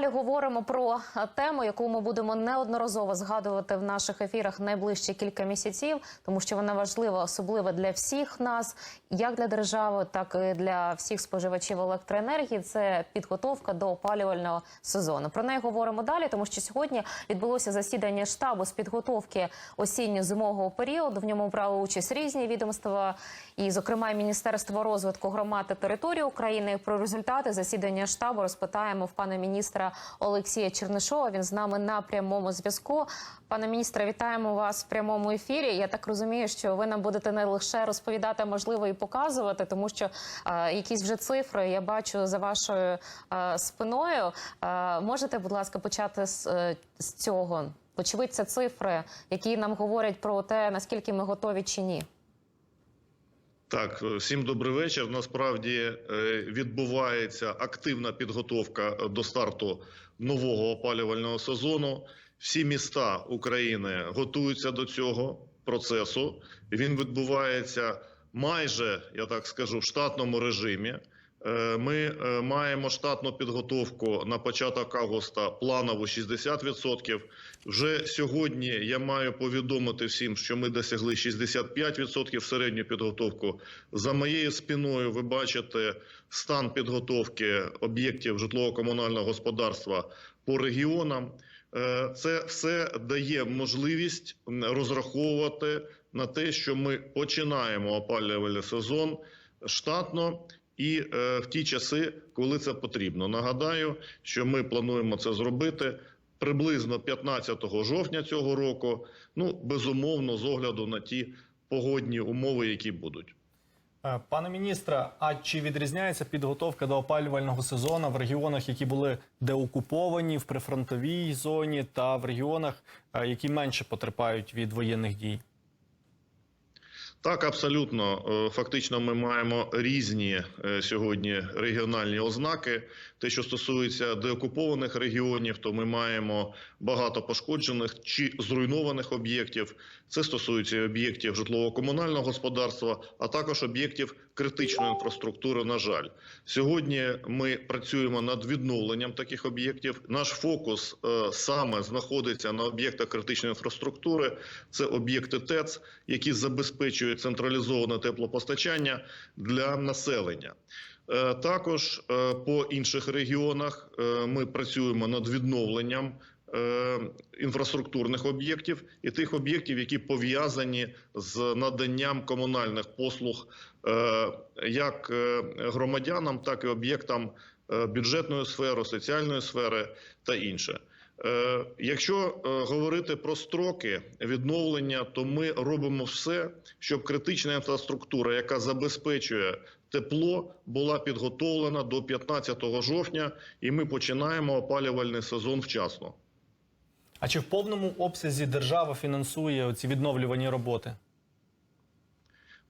далі говоримо про е, тему, яку ми будемо неодноразово згадувати в наших ефірах найближчі кілька місяців, тому що вона важлива, особливо для всіх нас, як для держави, так і для всіх споживачів електроенергії. Це підготовка до опалювального сезону. Про неї говоримо далі, тому що сьогодні відбулося засідання штабу з підготовки осінньо-зимового періоду. В ньому брали участь різні відомства, і, зокрема, Міністерство розвитку громад та території України. Про результати засідання штабу розпитаємо в пана міністра Олексія Чернишова. Він з нами на прямому зв'язку. Пане міністре, вітаємо вас в прямому ефірі. Я так розумію, що ви нам будете не лише розповідати, можливо і показувати, тому що е, якісь вже цифри я бачу за вашою е, спиною. Е, можете, будь ласка, почати з, е, з цього? Очевидь, це цифри, які нам говорять про те, наскільки ми готові чи ні. Так, всім добрий вечір. Насправді е, відбувається активна підготовка до старту нового опалювального сезону. Всі міста України готуються до цього процесу. Він відбувається майже, я так скажу, в штатному режимі. Е, Ми е, маємо штатну підготовку на початок августа планову 60%. Вже сьогодні я маю повідомити всім, що ми досягли 65% середню підготовку. За моєю спиною ви бачите стан підготовки об'єктів житлово-комунального господарства по регіонам. Е, Це все дає можливість розраховувати на те, що ми починаємо опалювальний сезон штатно і е, в ті часи, коли це потрібно. Нагадаю, що ми плануємо це зробити приблизно 15 жовтня цього року. Ну безумовно, з огляду на ті погодні умови, які будуть. Е, Пане міністре, а чи відрізняється підготовка до опалювального сезону в регіонах, які були деокуповані в прифронтовій зоні, та в регіонах, е, які менше потерпають від воєнних дій? Так, абсолютно. Е, Фактично, ми маємо різні е, сьогодні регіональні ознаки. Те, що стосується деокупованих регіонів, то ми маємо багато пошкоджених чи зруйнованих об'єктів. Це стосується об'єктів житлово-комунального господарства, а також об'єктів критичної інфраструктури. На жаль, сьогодні ми працюємо над відновленням таких об'єктів. Наш фокус е, саме знаходиться на об'єктах критичної інфраструктури. Це об'єкти ТЕЦ, які забезпечують централізоване теплопостачання для населення. Е, Також е, по інших регіонах е, ми працюємо над відновленням інфраструктурних об'єктів і тих об'єктів, які пов'язані з наданням комунальних послуг е, як е, громадянам, так і об'єктам е, бюджетної сфери, соціальної сфери та інше. Е, Якщо е, говорити про строки відновлення, то ми робимо все, щоб критична інфраструктура, яка забезпечує тепло, була підготовлена до 15 жовтня, і ми починаємо опалювальний сезон вчасно. А чи в повному обсязі держава фінансує ці відновлювані роботи?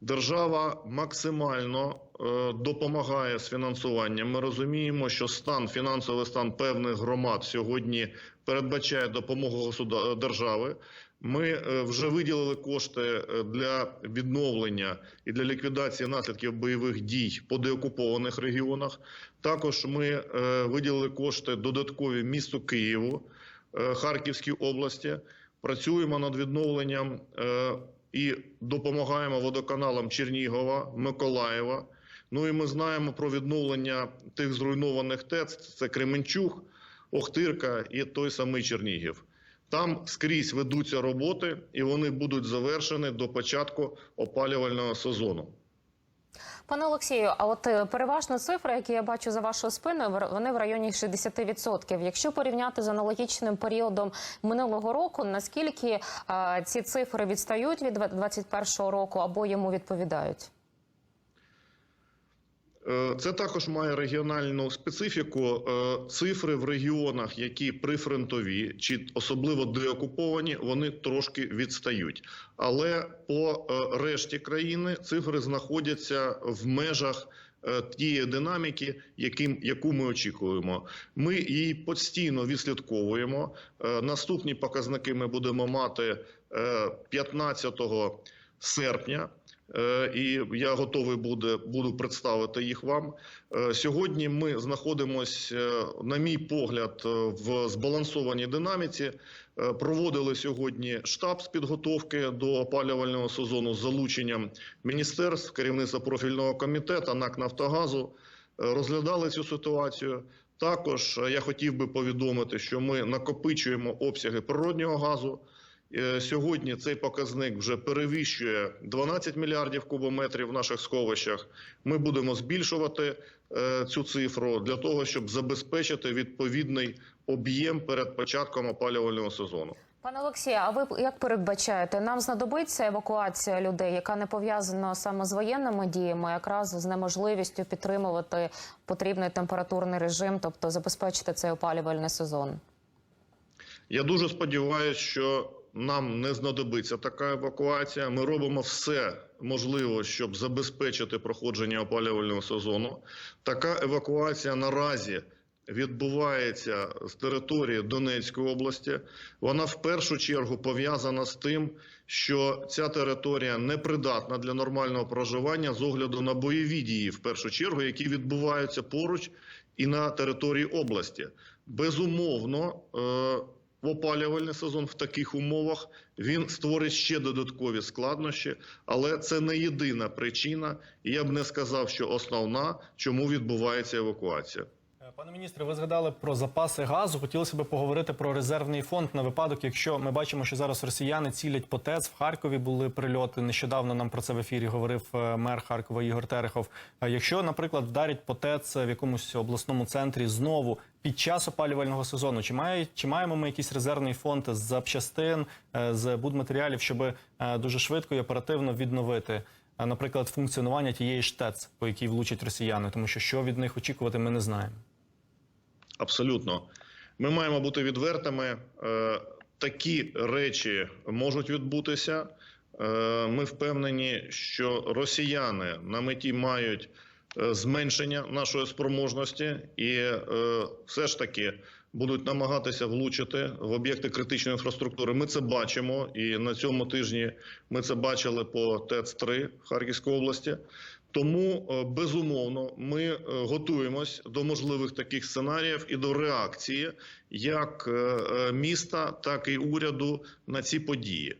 Держава максимально е, допомагає з фінансуванням. Ми розуміємо, що стан фінансовий стан певних громад сьогодні передбачає допомогу государ- держави. Ми е, вже виділили кошти е, для відновлення і для ліквідації наслідків бойових дій по деокупованих регіонах. Також ми е, виділили кошти додаткові місту Києву, е, Харківській області. Працюємо над відновленням е, і допомагаємо водоканалам Чернігова, Миколаєва. Ну і ми знаємо про відновлення тих зруйнованих ТЕЦ. Це Кременчуг, Охтирка і той самий Чернігів. Там скрізь ведуться роботи, і вони будуть завершені до початку опалювального сезону. Пане Олексію, а от е, переважно цифри, які я бачу за вашою спиною, вони в районі 60%. Якщо порівняти з аналогічним періодом минулого року, наскільки ці цифри відстають від 2021 року або йому відповідають? Е, Це також має регіональну специфіку. Е, Цифри в регіонах, які прифронтові чи особливо деокуповані, вони трошки відстають. Але по е, решті країни цифри знаходяться в межах. Тієї динаміки, яким яку ми очікуємо, ми її постійно відслідковуємо. Наступні показники ми будемо мати е, 15 серпня. Е, І я готовий буде, буду представити їх вам. Е, Сьогодні ми знаходимося, на мій погляд, е, в збалансованій динаміці. Е, Проводили сьогодні штаб з підготовки до опалювального сезону з залученням міністерств, керівництва профільного комітету, НАК Нафтогазу. Е, Розглядали цю ситуацію. Також е, я хотів би повідомити, що ми накопичуємо обсяги природнього газу. Е, Сьогодні цей показник вже перевищує 12 мільярдів кубометрів в наших сховищах. Ми будемо збільшувати е, цю цифру для того, щоб забезпечити відповідний об'єм перед початком опалювального сезону. Пане Олексію, а ви як передбачаєте, нам знадобиться евакуація людей, яка не пов'язана саме з воєнними діями, якраз з неможливістю підтримувати потрібний температурний режим, тобто забезпечити цей опалювальний сезон? Я дуже сподіваюся, що нам не знадобиться така евакуація. Ми робимо все можливе, щоб забезпечити проходження опалювального сезону. Така евакуація наразі відбувається з території Донецької області. Вона в першу чергу пов'язана з тим, що ця територія непридатна для нормального проживання з огляду на бойові дії, в першу чергу, які відбуваються поруч і на території області. Безумовно. В опалювальний сезон в таких умовах він створить ще додаткові складнощі, але це не єдина причина, і я б не сказав, що основна, чому відбувається евакуація. Пане міністре, ви згадали про запаси газу. Хотілося б поговорити про резервний фонд на випадок, якщо ми бачимо, що зараз росіяни цілять по ТЕЦ. В Харкові були прильоти. Нещодавно нам про це в ефірі говорив е, мер Харкова Ігор Терехов. Якщо, наприклад, вдарять по ТЕЦ в якомусь обласному центрі знову під час опалювального сезону, чи має чи маємо ми якийсь резервний фонд з запчастин, е, з будматеріалів, щоб е, дуже швидко і оперативно відновити? Наприклад, функціонування тієї ж ТЕЦ, по якій влучать росіяни, тому що що від них очікувати, ми не знаємо. Абсолютно, ми маємо бути відвертими. Е, Такі речі можуть відбутися. Е, Ми впевнені, що росіяни на меті мають е, зменшення нашої спроможності і все ж таки будуть намагатися влучити в об'єкти критичної інфраструктури. Ми це бачимо, і на цьому тижні ми це бачили по ТЕЦ-3 Харківської області. Тому е, безумовно ми е, готуємось до можливих таких сценаріїв і до реакції як е, міста, так і уряду на ці події.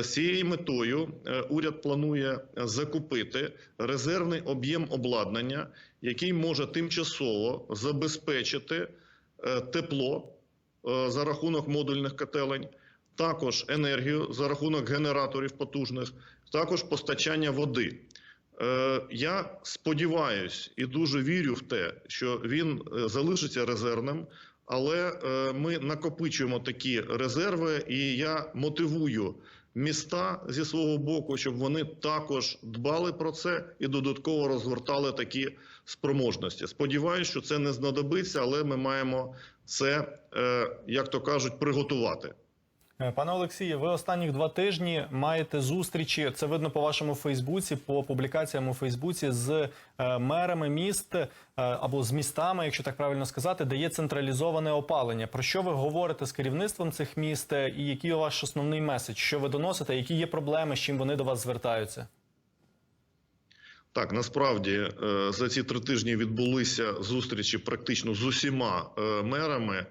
З цією метою уряд планує закупити резервний об'єм обладнання, який може тимчасово забезпечити тепло за рахунок модульних котелень, також енергію за рахунок генераторів потужних, також постачання води. Е, Я сподіваюся і дуже вірю в те, що він е, залишиться резервним, але е, ми накопичуємо такі резерви, і я мотивую міста зі свого боку, щоб вони також дбали про це і додатково розгортали такі спроможності. Сподіваюся, що це не знадобиться, але ми маємо це, як то кажуть, приготувати. Е, Пане Олексію, ви останніх два тижні маєте зустрічі. Це видно по вашому Фейсбуці, по публікаціям у Фейсбуці з е, мерами міст е, або з містами, якщо так правильно сказати, де є централізоване опалення. Про що ви говорите з керівництвом цих міст? І який ваш основний меседж? Що ви доносите? Які є проблеми, з чим вони до вас звертаються? Так, насправді за ці три тижні відбулися зустрічі практично з усіма мерами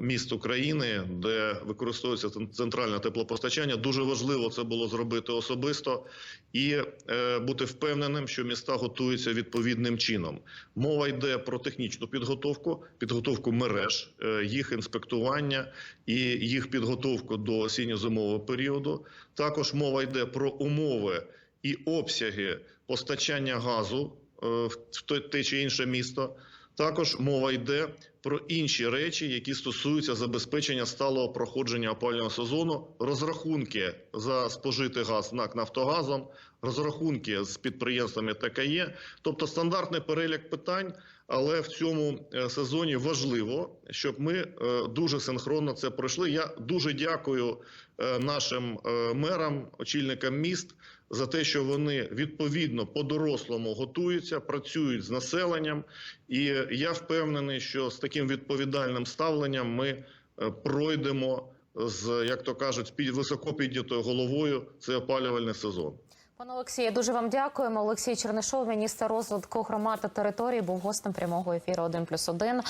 міст України, де використовується центральне теплопостачання. Дуже важливо це було зробити особисто і е, бути впевненим, що міста готуються відповідним чином. Мова йде про технічну підготовку, підготовку мереж, е, їх інспектування і їх підготовку до осінньо-зимового періоду. Також мова йде про умови і обсяги постачання газу е, в те чи інше місто. Також мова йде про інші речі, які стосуються забезпечення сталого проходження опалювального сезону, розрахунки за спожитий газ НАК Нафтогазом, розрахунки з підприємствами ТКЄ, тобто стандартний перелік питань. Але в цьому е, сезоні важливо, щоб ми е, дуже синхронно це пройшли. Я дуже дякую е, нашим мерам, очільникам міст за те, що вони відповідно по-дорослому готуються, працюють з населенням. І я впевнений, що з таким відповідальним ставленням ми е, пройдемо з, як то кажуть, під високо піднятою головою цей опалювальний сезон. Пане Олексію, дуже вам дякуємо. Олексій Чернишов, міністр розвитку громад та територій, був гостем прямого ефіру 1+,1.